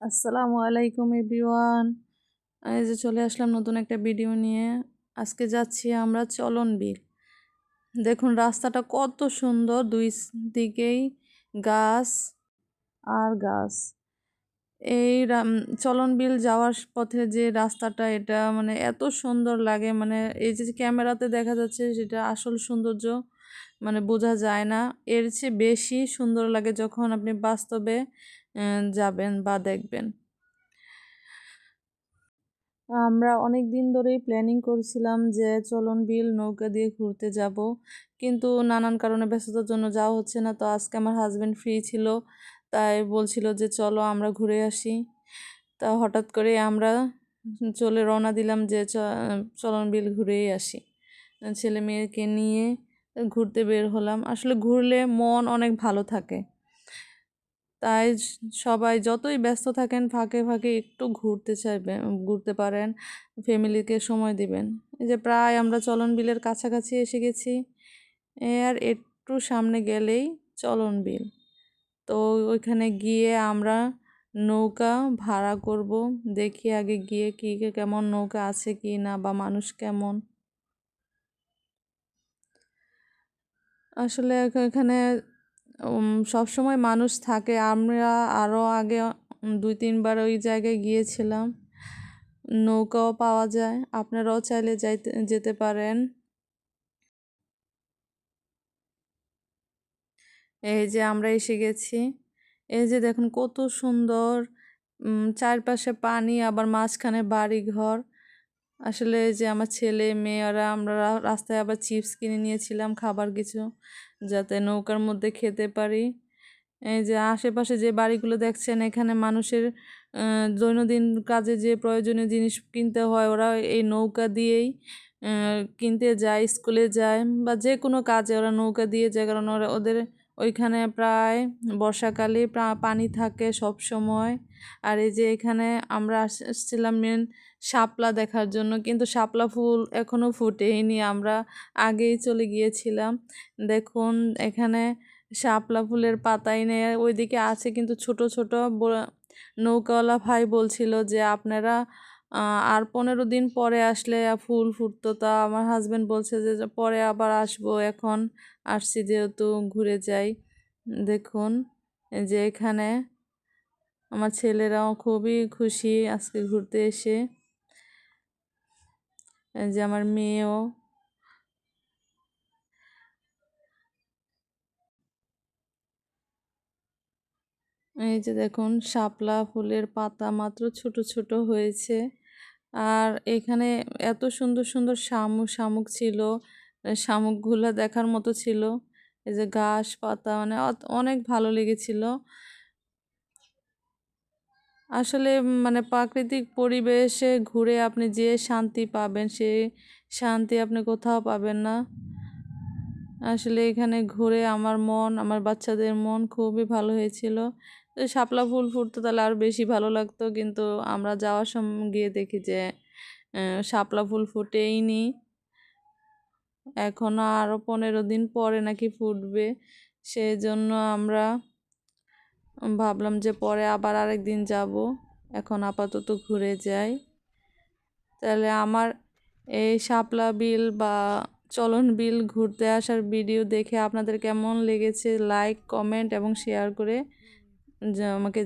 আসসালামু আলাইকুম এভরিওয়ান। এই যে চলে আসলাম নতুন একটা ভিডিও নিয়ে। আজকে যাচ্ছি আমরা চলন বিল দেখুন রাস্তাটা কত সুন্দর, দুই দিকেই গাছ আর গাছ। এই চলন বিল যাওয়ার পথে যে রাস্তাটা, এটা মানে এত সুন্দর লাগে। মানে এই যে ক্যামেরাতে দেখা যাচ্ছে সেটা আসল সৌন্দর্য মানে বোঝা যায় না। এর চেয়ে বেশি সুন্দর লাগে যখন আপনি বাস্তবে যাবেন বা দেখবেন। আমরা অনেক দিন ধরেই প্ল্যানিং করছিলাম যে চলন বিল নৌকা দিয়ে ঘুরতে যাব। কিন্তু নানান কারণে ব্যস্ততার জন্য যাওয়া হচ্ছে না। তো আজকে আমার হাজব্যান্ড ফ্রি ছিল। তাই বলছিল যে, চলো আমরা ঘুরে আসি। তা হঠাৎ করে আমরা চলে রওনা দিলাম যে চলন বিল ঘুরেই আসি। ছেলে মেয়েকে নিয়ে ঘুরতে বের হলাম। আসলে ঘুরলে মন অনেক ভালো থাকে। তাই সবাই যতই ব্যস্ত থাকেন, ফাঁকে ফাঁকে একটু ঘুরতে চাইবেন ঘুরতে পারেন, ফ্যামিলিকে সময় দিবেন। এই যে প্রায় আমরা চলন বিলের কাছাকাছি এসে গেছি আর একটু সামনে গেলেই চলন বিল। তো ওইখানে গিয়ে আমরা নৌকা ভাড়া করব, দেখি আগে গিয়ে কি কেমন নৌকা আছে কি না বা মানুষ কেমন। আসলে এখানে সব সময় মানুষ থাকে। আমরা আরও আগে দুই, তিনবার ওই জায়গায় গিয়েছিলাম। নৌকাও পাওয়া যায়। আপনারাও চাইলে যাইতে, যেতে পারেন। এই যে আমরা এসে গেছি। এই যে দেখুন কত সুন্দর চারপাশে পানি, আবার মাঝখানে বাড়ি ঘর আসলে যে আমার ছেলে, মেয়েরা, আমরা রাস্তায় আবার চিপস কিনে নিয়েছিলাম, খাবার কিছু, যাতে নৌকার মধ্যে খেতে পারি। এই যে আশেপাশে যে বাড়িগুলো দেখছেন, এখানে মানুষের দৈনন্দিন কাজে যে প্রয়োজনীয় জিনিস কিনতে হয়, ওরা এই নৌকা দিয়েই কিনতে যায়, স্কুলে যায়, বা যে কোনো কাজে ওরা নৌকা দিয়ে যায়, কারণ ওরা, ওদের ওইখানে প্রায় বর্ষাকালে পানি থাকে সব সময়। আর এই যে এখানে আমরা আসছিলাম মেন শাপলা দেখার জন্য, কিন্তু শাপলা ফুল এখনও ফুটেনি আমরা আগেই চলে গিয়েছিলাম। দেখুন, এখানে শাপলা ফুলের পাতাই নেই। ওইদিকে আছে কিন্তু ছোট ছোট নৌকাওয়ালা ভাই বলছিল যে, আপনারা আর পনেরো দিন পরে আসলে ফুল ফুটতো। তা আমার হাজব্যান্ড বলছে যে পরে আবার আসব এখন। আসছি যেহেতু ঘুরে যাই। দেখুন যে এখানে আমার ছেলেরাও খুবই খুশি আজকে ঘুরতে এসে। যে আমার মেয়েও। এই যে দেখুন, শাপলা ফুলের পাতা মাত্র ছোট ছোট হয়েছে। আর এখানে এত সুন্দর সুন্দর শামুক শামুক ছিল। শামুকগুলা দেখার মতো ছিল। এই যে ঘাস পাতা মানে অনেক ভালো লেগেছিল। আসলে মানে প্রাকৃতিক পরিবেশে ঘুরে আপনি যে শান্তি পাবেন, সে শান্তি আপনি কোথাও পাবেন না। আসলে এখানে ঘুরে আমার মন, আমার বাচ্চাদের মন খুবই ভালো হয়েছিল। তো শাপলা ফুল ফুটতো তাহলে আরও বেশি ভালো লাগতো। কিন্তু আমরা যাওয়ার সময় গিয়ে দেখি যে শাপলা ফুল ফুটেই নি। এখনও আরও পনেরো দিন পরে নাকি ফুটবে। সেই জন্য আমরা ভাবলাম যে পরে আবার আরেক দিন যাব। এখন আপাতত ঘুরে যাই। তাহলে আমার এই শাপলা বিল বা চলন বিল ঘুরতে আসার ভিডিও দেখে আপনাদের কেমন লেগেছে? লাইক, কমেন্ট এবং শেয়ার করে আমাকে